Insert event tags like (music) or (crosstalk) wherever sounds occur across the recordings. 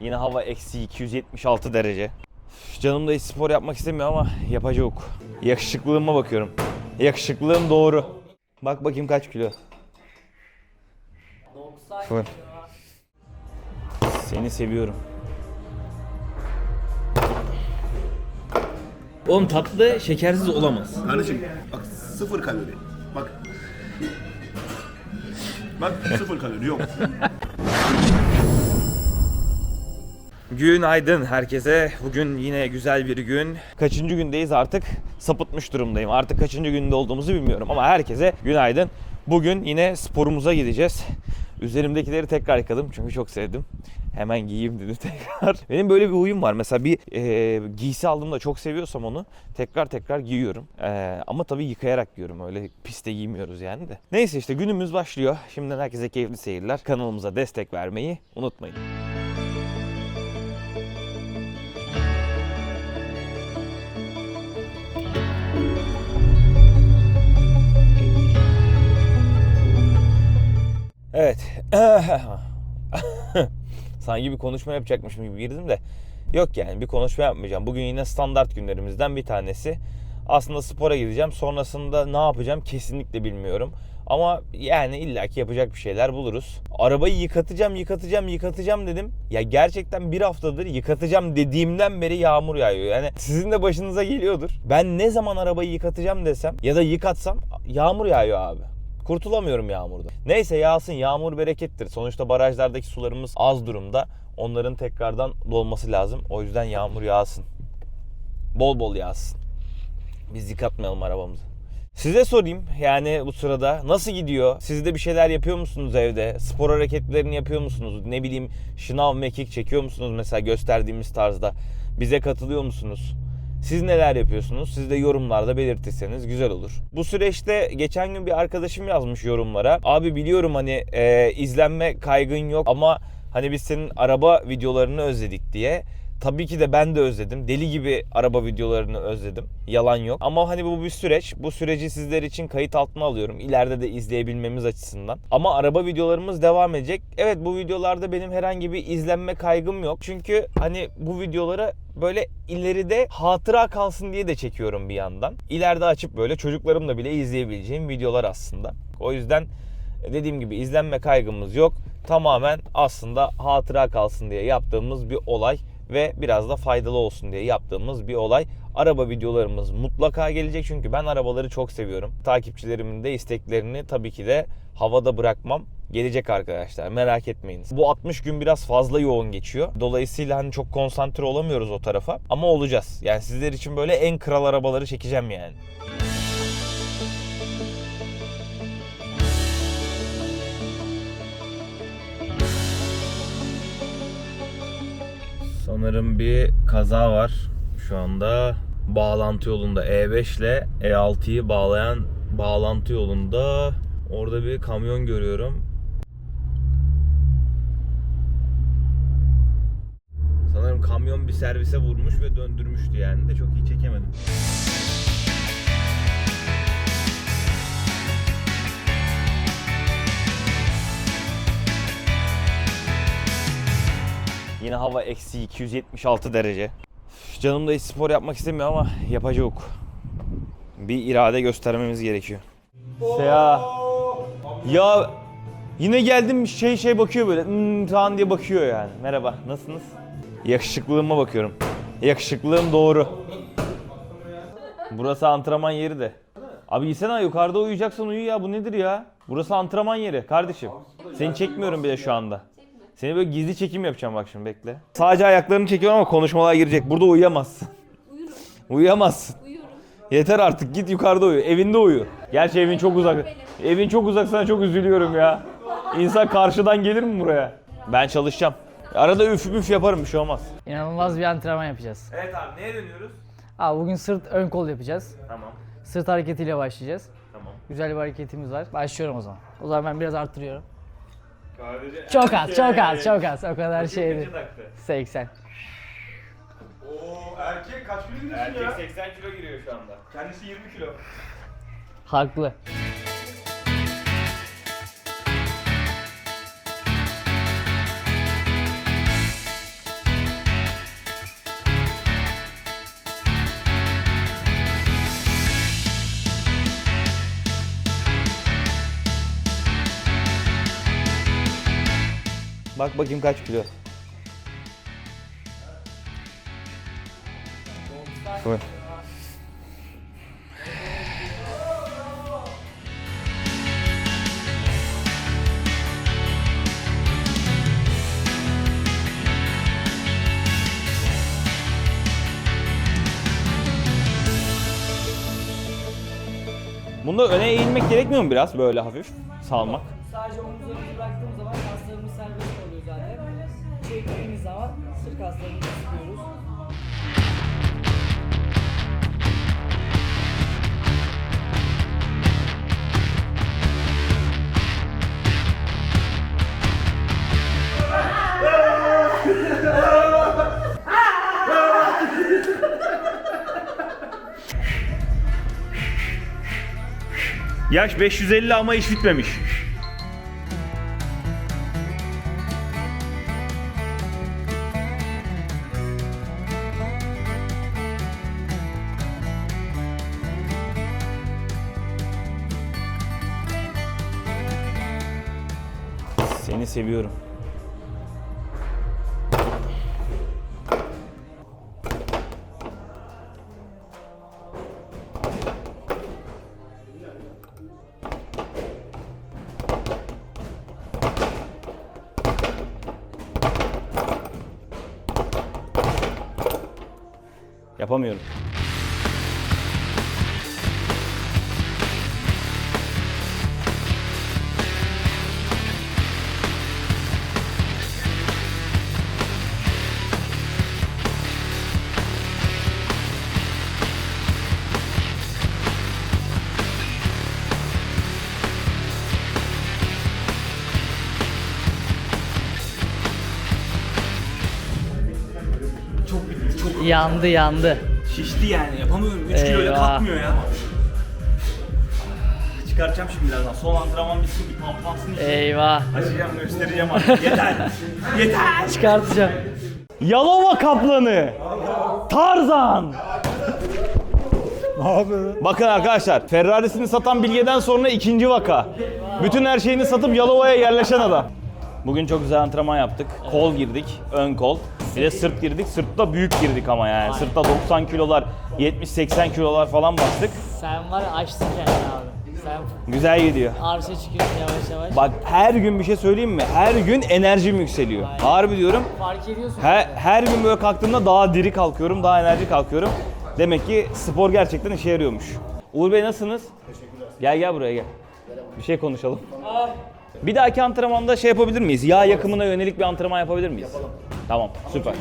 Yine hava eksi 276 derece. Üf, Canım da hiç spor yapmak istemiyor ama yapacak. Yakışıklılığıma bakıyorum. Yakışıklılığım doğru. Bak bakayım kaç kilo. 90 Full. Seni seviyorum. Oğlum tatlı şekersiz olamaz. Kardeşim bak sıfır kalori. Bak. Bak sıfır kalori yok. (laughs) Günaydın herkese. Bugün yine güzel bir gün. Kaçıncı gündeyiz artık sapıtmış durumdayım. Artık kaçıncı günde olduğumuzu bilmiyorum ama herkese günaydın. Bugün yine sporumuza gideceğiz. Üzerimdekileri tekrar yıkadım çünkü çok sevdim. Hemen giyeyim dedim (laughs) tekrar. Benim böyle bir huyum var. Mesela bir e, giysi aldığımda çok seviyorsam onu tekrar tekrar giyiyorum. E, ama tabii yıkayarak giyiyorum. Öyle piste giymiyoruz yani de. Neyse işte günümüz başlıyor. Şimdiden herkese keyifli seyirler. Kanalımıza destek vermeyi unutmayın. (laughs) Sanki bir konuşma yapacakmışım gibi girdim de. Yok yani bir konuşma yapmayacağım. Bugün yine standart günlerimizden bir tanesi. Aslında spora gideceğim. Sonrasında ne yapacağım kesinlikle bilmiyorum. Ama yani illaki yapacak bir şeyler buluruz. Arabayı yıkatacağım, yıkatacağım, yıkatacağım dedim. Ya gerçekten bir haftadır yıkatacağım dediğimden beri yağmur yağıyor. Yani sizin de başınıza geliyordur. Ben ne zaman arabayı yıkatacağım desem ya da yıkatsam yağmur yağıyor abi. Kurtulamıyorum yağmurda. Neyse yağsın yağmur berekettir. Sonuçta barajlardaki sularımız az durumda. Onların tekrardan dolması lazım. O yüzden yağmur yağsın. Bol bol yağsın. Biz yıkatmayalım arabamızı. Size sorayım yani bu sırada nasıl gidiyor? Siz de bir şeyler yapıyor musunuz evde? Spor hareketlerini yapıyor musunuz? Ne bileyim şınav mekik çekiyor musunuz mesela gösterdiğimiz tarzda? Bize katılıyor musunuz? Siz neler yapıyorsunuz? Siz de yorumlarda belirtirseniz güzel olur. Bu süreçte geçen gün bir arkadaşım yazmış yorumlara. Abi biliyorum hani e, izlenme kaygın yok ama hani biz senin araba videolarını özledik diye. Tabii ki de ben de özledim. Deli gibi araba videolarını özledim. Yalan yok. Ama hani bu bir süreç. Bu süreci sizler için kayıt altına alıyorum. İleride de izleyebilmemiz açısından. Ama araba videolarımız devam edecek. Evet bu videolarda benim herhangi bir izlenme kaygım yok. Çünkü hani bu videoları böyle ileride hatıra kalsın diye de çekiyorum bir yandan. İleride açıp böyle çocuklarımla bile izleyebileceğim videolar aslında. O yüzden dediğim gibi izlenme kaygımız yok. Tamamen aslında hatıra kalsın diye yaptığımız bir olay ve biraz da faydalı olsun diye yaptığımız bir olay. Araba videolarımız mutlaka gelecek çünkü ben arabaları çok seviyorum. Takipçilerimin de isteklerini tabii ki de havada bırakmam. Gelecek arkadaşlar merak etmeyiniz. Bu 60 gün biraz fazla yoğun geçiyor. Dolayısıyla hani çok konsantre olamıyoruz o tarafa. Ama olacağız. Yani sizler için böyle en kral arabaları çekeceğim yani. Sanırım bir kaza var şu anda. Bağlantı yolunda E5 ile E6'yı bağlayan bağlantı yolunda orada bir kamyon görüyorum. Sanırım kamyon bir servise vurmuş ve döndürmüştü yani de çok iyi çekemedim. Yine hava eksi 276 derece. Canım da hiç spor yapmak istemiyor ama yapacak. Bir irade göstermemiz gerekiyor. Ya ya yine geldim şey şey bakıyor böyle hmm, diye bakıyor yani. Merhaba nasılsınız? Yakışıklılığıma bakıyorum. Yakışıklılığım doğru. Burası antrenman yeri de. Abi gitsene yukarıda uyuyacaksan uyu ya bu nedir ya? Burası antrenman yeri kardeşim. Seni çekmiyorum bile şu anda. Seni böyle gizli çekim yapacağım bak şimdi bekle. Sadece ayaklarını çekiyorum ama konuşmalar girecek. Burada uyuyamazsın. Uyurum. Uyuyamazsın. Uyurum. Yeter artık git yukarıda uyu. Evinde uyu. Gerçi evin çok uzak. Evin çok uzak sana çok üzülüyorum ya. İnsan karşıdan gelir mi buraya? Ben çalışacağım. Arada üf üf yaparım bir şey olmaz. İnanılmaz bir antrenman yapacağız. Evet abi neye dönüyoruz? Abi bugün sırt ön kol yapacağız. Tamam. Sırt hareketiyle başlayacağız. Tamam. Güzel bir hareketimiz var. Başlıyorum o zaman. O zaman ben biraz arttırıyorum. Çok az, çok az, çok az. O kadar şey değil. 80. Oo erkek kaç kilo gidiyorsun Erkek ya? 80 kilo giriyor şu anda. Kendisi 20 kilo. Haklı. Bak bakayım kaç kilo. Buyur. Bunda öne eğilmek gerekmiyor mu biraz böyle hafif salmak? Sadece omuzlarımızı bıraktığımız zaman kaslarımız serbest. Çektiğimiz zaman sırt kaslarımızı sıkıyoruz. Yaş 550 ama iş bitmemiş. Seni seviyorum. Yapamıyorum. Yandı yandı. Şişti yani yapamıyorum. 3 kiloyla Eyvah. kalkmıyor ya. Çıkartacağım şimdi birazdan. Son antrenman bitsin bir pampansın için. Eyvah. Açacağım göstereceğim artık. Yeter. (laughs) Yeter. Çıkartacağım. Yalova kaplanı. Tarzan. Bakın arkadaşlar Ferrari'sini satan Bilge'den sonra ikinci vaka. Bütün her şeyini satıp Yalova'ya yerleşen adam. Bugün çok güzel antrenman yaptık. Kol girdik, ön kol. Bir de sırt girdik. Sırtta büyük girdik ama yani. Sırtta 90 kilolar, 70-80 kilolar falan bastık. Sen var ya açsın kendini abi. Sen Güzel gidiyor. arşa çıkıyorsun yavaş yavaş. Bak her gün bir şey söyleyeyim mi? Her gün enerjim yükseliyor. Harbi diyorum. Fark ediyorsun. Her, her gün böyle kalktığımda daha diri kalkıyorum, daha enerji kalkıyorum. Demek ki spor gerçekten işe yarıyormuş. Uğur Bey nasılsınız? Teşekkürler. Gel gel buraya gel. Bir şey konuşalım. Bir dahaki antrenmanda şey yapabilir miyiz? Yağ yakımına yönelik bir antrenman yapabilir miyiz? Yapalım. Tamam, süper.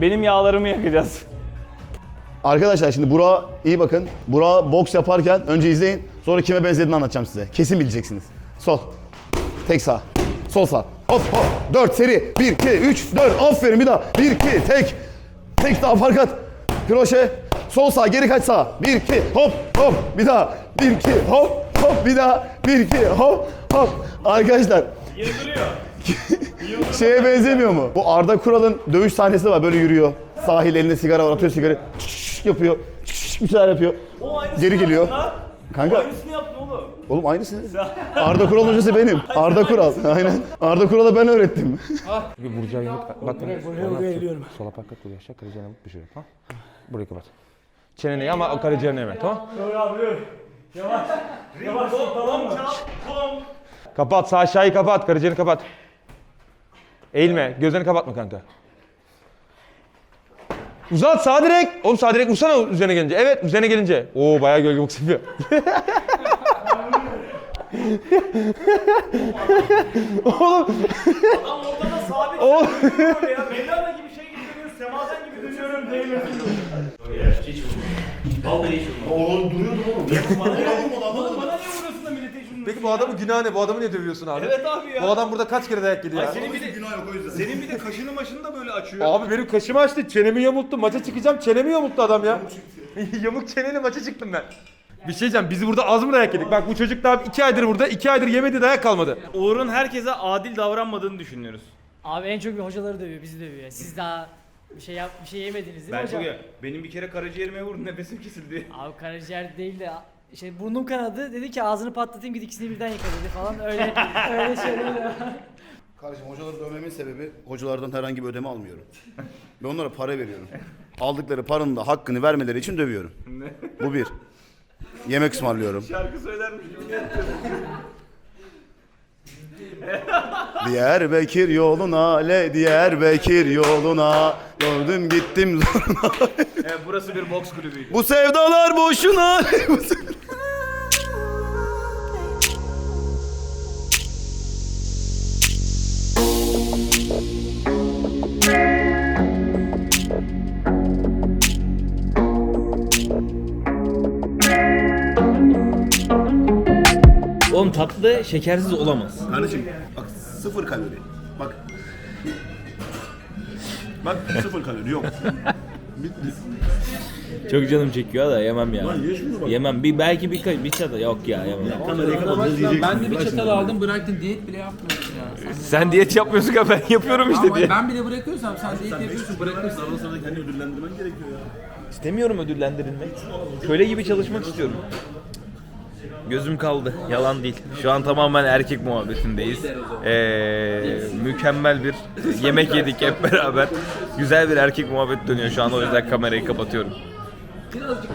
Benim yağlarımı yakacağız. Arkadaşlar şimdi Burak'a iyi bakın. Burak boks yaparken önce izleyin. Sonra kime benzediğini anlatacağım size. Kesin bileceksiniz. Sol. Tek sağ. Sol sağ. Hop hop. 4 seri. 1, 2, 3, 4. Aferin bir daha. 1, 2, tek. Tek daha fark at. Kroşe. Sol sağ geri kaç sağ. 1, 2, hop hop. Bir daha. 1, 2, hop hop. Bir daha. 1, 2, hop hop. Arkadaşlar şeye benzemiyor mu? Bu Arda Kural'ın dövüş sahnesi var böyle yürüyor. Sahil elinde sigara var atıyor sigara. yapıyor. bir şeyler yapıyor. Geri geliyor. Kanka Aynısını yaptın oğlum. oğlum aynısı. (laughs) Arda Kural hocası benim. Arda Kural. Aynen. Arda Kural'a ben öğrettim. Vuracağı yumruk bak. Buraya buraya geliyorum. Sola parkat buraya aşağı karaciğerine vur bir şey. Tamam. Burayı kapat. Çeneni ama o karaciğerine yeme tamam. Kapat sağ aşağıyı kapat karaciğerini kapat. Eğilme gözlerini kapatma kanka. Uzat sağ direkt. Oğlum sağ direkt vursana üzerine gelince. Evet üzerine gelince. Oo bayağı gölge boks yapıyor. Oğlum. Adam ortada sabit Oğlum. Mevlana gibi şey gibi dönüyor, semazen gibi dönüyorum değmiyorum. Hiç Vallahi hiç Oğlum duruyordu oğlum. Bana niye vuruyorsun da millete hiç Peki bu adamın günahı ne? Bu adamı niye dövüyorsun abi? Evet abi ya. Bu adam burada kaç kere dayak yedi ya? Senin bir de, Günah yok o yüzden. senin bir de kaşını maşını da böyle açıyor. Abi benim kaşımı açtı, çenemi yamulttu. Maça çıkacağım, çenemi yamulttu adam ya. (laughs) Yamuk çeneli maça çıktım ben. Bir şey diyeceğim, biz burada az mı dayak yedik? Bak bu çocuk daha iki aydır burada, iki aydır yemedi dayak kalmadı. Uğur'un herkese adil davranmadığını düşünüyoruz. Abi en çok hocaları dövüyor, bizi dövüyor. Siz daha bir şey yap, bir şey yemediniz değil mi Ben hocam? çok benim bir kere karaciğerime vurdu nefesim kesildi. (laughs) Abi karaciğer değil de şey burnum kanadı dedi ki ağzını patlatayım git ikisini birden yıka dedi falan öyle (laughs) öyle şeyler. Kardeşim hocaları dövmemin sebebi hocalardan herhangi bir ödeme almıyorum. Ve onlara para veriyorum. Aldıkları paranın da hakkını vermeleri için dövüyorum. Bu bir. Yemek ısmarlıyorum. Şarkı söylermiş gibi Diyarbakır yoluna le Diyarbakır yoluna gördüm gittim zoruna. (laughs) Evet, burası bir boks kulübüydü. Bu sevdalar boşuna. (laughs) Bu sev- Oğlum tatlı şekersiz olamaz. Kardeşim bak sıfır kalori. Bak. Bak sıfır kalori yok. Çok canım çekiyor da yemem ya. Yemem. Bir belki bir bir çata yok ya yemem. Ben de bir çatal aldım bıraktın diyet bile yapmıyorsun ya. Sen, Sen diyet yapmıyorsun ya ben yapıyorum işte Ama diye. ben bile bırakıyorsam sen diyet yapıyorsun bırakıyorsun. İstemiyorum ödüllendirilmek. Köle gibi çalışmak istiyorum. Gözüm kaldı. Yalan değil. Şu an tamamen erkek muhabbetindeyiz. Ee, mükemmel bir yemek yedik hep beraber. Güzel bir erkek muhabbet dönüyor şu an o yüzden kamerayı kapatıyorum. Birazcık.